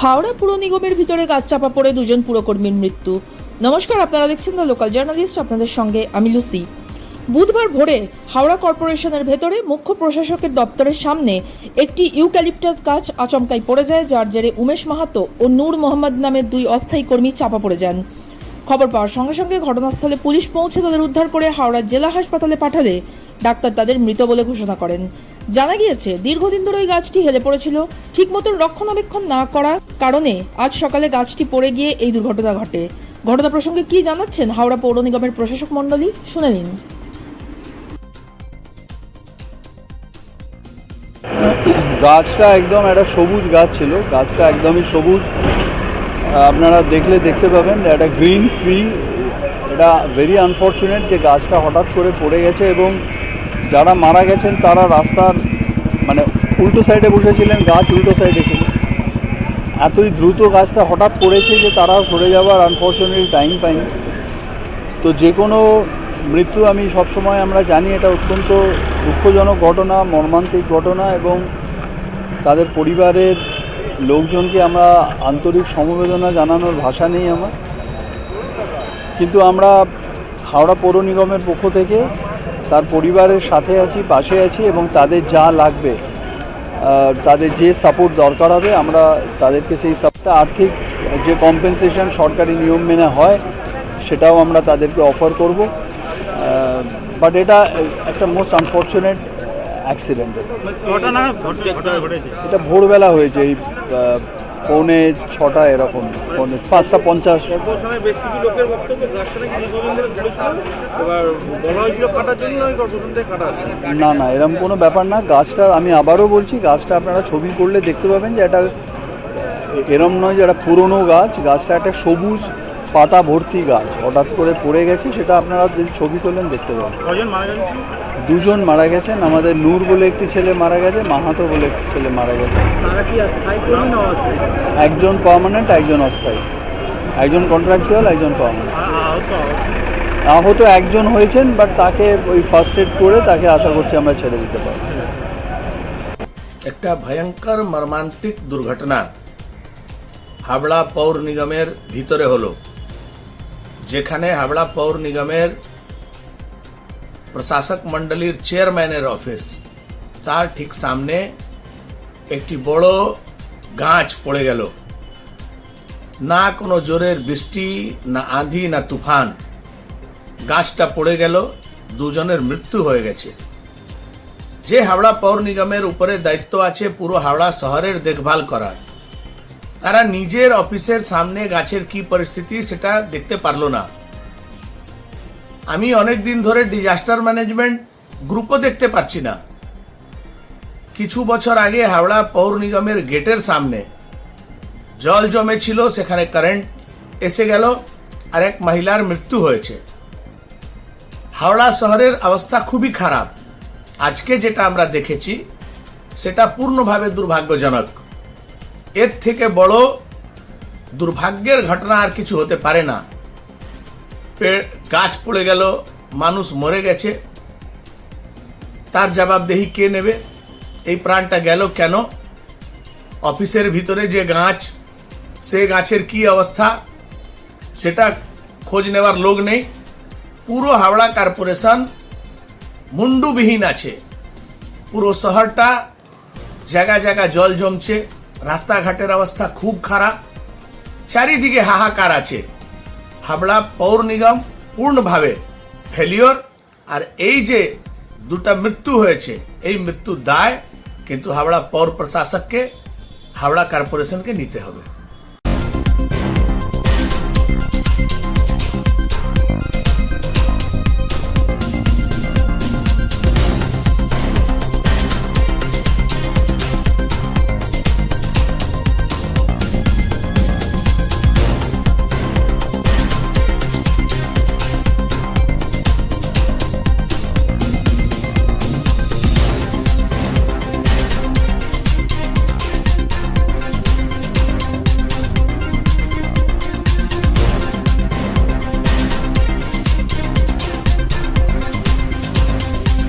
হাওড়া পুর নিগমের ভিতরে গাছ চাপা পড়ে দুজন পুরকর্মীর মৃত্যু। নমস্কার, আপনারা দেখছেন দ্য লোকাল জার্নালিস্ট, আপনাদের সঙ্গে আমি লুসি। বুধবার ভোরে হাওড়া কর্পোরেশনের ভেতরে মুখ্য প্রশাসকের দপ্তরের সামনে একটি ইউক্যালিপটাস গাছ আচমকাই পড়ে যায়, যার জেরে উমেশ মাহাতো ও নূর মোহাম্মদ নামের দুই অস্থায়ী কর্মী চাপা পড়ে যান। খবর পাওয়ার সঙ্গে সঙ্গে ঘটনাস্থলে পুলিশ পৌঁছে তাদের উদ্ধার করে হাওড়া জেলা হাসপাতালে পাঠালে ডাক্তার তাদের মৃত বলে ঘোষণা করেন। জানা গিয়েছে, দীর্ঘদিন ধরে ওই গাছটি হেলে পড়েছিল। ঠিক মতন রক্ষণাবেক্ষণ না করার কারণে আজ সকালে গাছটি পড়ে গিয়ে এই দুর্ঘটনা ঘটে। ঘটনা প্রসঙ্গে কি জানাচ্ছেন হাওড়া পৌর নিগমের প্রশাসক মণ্ডলী? শুনে নিন। গাছটা একদম একটা সবুজ গাছ ছিল। গাছটা একদমই সবুজ। আপনারা দেখলে দেখতে পাবেন একটা গ্রিন ট্রি এটা ভেরি আনফর্চুনেট যে গাছটা হঠাৎ করে পড়ে গেছে এবং যারা মারা গেছেন তারা রাস্তার মানে উল্টো সাইডে বসেছিলেন, গাছ উল্টো সাইডে ছিল। এতই দ্রুত গাছটা হঠাৎ পড়েছে যে তারা সরে যাওয়ার আনফর্চুনেটলি টাইম পায়নি। তো যে কোনো মৃত্যু আমি সবসময় আমরা জানি, এটা অত্যন্ত দুঃখজনক ঘটনা, মর্মান্তিক ঘটনা এবং তাদের পরিবারের লোকজনকে আমরা আন্তরিক সমবেদনা জানানোর ভাষা নেই আমার। কিন্তু আমরা হাওড়া পৌর নিগমের পক্ষ থেকে তার পরিবারের সাথে আছি, পাশে আছি এবং তাদের যা লাগবে তাদের যে সাপোর্ট দরকার হবে, আমরা তাদেরকে সেই সাপোর্টটা আর্থিক যে কম্পেনসেশন সরকারি নিয়ম মেনে হয়, সেটাও আমরা তাদেরকে অফার করব। বাট এটা একটা মোস্ট আনফর্চুনেট অ্যাক্সিডেন্ট ঘটনা ঘটনা এটা ভোরবেলা হয়েছে এই পৌনে ছটা এরকম পৌনে পাঁচটা পঞ্চাশ। না না এরকম কোনো ব্যাপার না। গাছটা আমি আবারও বলছি গাছটা আপনারা ছবি করলে দেখতে পাবেন যে এটা এরম নয় যে একটা পুরনো গাছ। গাছটা একটা সবুজ পাতা ভর্তি গাছ। হঠাৎ করে পড়ে গেছে সেটা আপনারা যদি ছবি তোলেন দেখতে পাবেন। দুজন মারা গেছেন। আমাদের নূর বলে একটি ছেলে মারা গেছে মাহাতো বলে একটি ছেলে মারা গেছে। একজন পার্মানেন্ট একজন অস্থায়ী। একজন কন্ট্রাকচুয়াল একজন পার্মানেন্ট আহত আহত। একজন হয়েছেন বাট তাকে ওই ফার্স্ট এড করে তাকে আশা করছি আমরা ছেড়ে দিতে পারব। একটা ভয়ঙ্কর মর্মান্তিক দুর্ঘটনা হাবড়া পৌর নিগমের ভিতরে হলো। যেখানে হাবড়া পৌর নিগমের প্রশাসক মন্ডলীর চেয়ারম্যানের অফিস। তার ঠিক সামনে একটি বড় গাছ পড়ে গেল। না কোনো জোরের বৃষ্টি, না আঁধি, না তুফান। গাছটা পড়ে গেল, দুজনের মৃত্যু হয়ে গেছে। যে হাওড়া পৌর নিগমের উপরে দায়িত্ব আছে পুরো হাওড়া শহরের দেখভাল করার। তারা নিজের অফিসের সামনে গাছের কি পরিস্থিতি সেটা দেখতে পারল না। আমি অনেক দিন ধরে ডিজাস্টার ম্যানেজমেন্ট গ্রুপও দেখতে পাচ্ছি না। কিছু বছর আগে হাওড়া পৌর নিগমের গেটের সামনে জল জমে ছিল সেখানে কারেন্ট এসে গেল, আর এক মহিলার মৃত্যু হয়েছে। হাওড়া শহরের অবস্থা খুবই খারাপ। আজকে যেটা আমরা দেখেছি, সেটা পূর্ণভাবে দুর্ভাগ্যজনক। এর থেকে বড় দুর্ভাগ্যের ঘটনা আর কিছু হতে পারে না। গাছ পড়ে গেল, মানুষ মরে গেছে। তার জবাবদেহি কে নেবে? এই প্রাণটা গেল কেন? অফিসের ভিতরে যে গাছ, সে গাছের কি অবস্থা? সেটা খোঁজ নেওয়ার লোক নেই। পুরো হাওড়া কর্পোরেশন মুন্ডুবিহীন আছে। পুরো শহরটা জায়গা জায়গা জল জমছে। রাস্তাঘাটের অবস্থা খুব খারাপ। চারিদিকে হাহাকার আছে। হাবড়া পৌর নিগম পূর্ণভাবে ফেলিওর আর এই যে দুটা মৃত্যু হয়েছে, এই মৃত্যু দায় কিন্তু হাবড়া পৌর প্রশাসককে হাবড়া কর্পোরেশনকে নিতে হবে।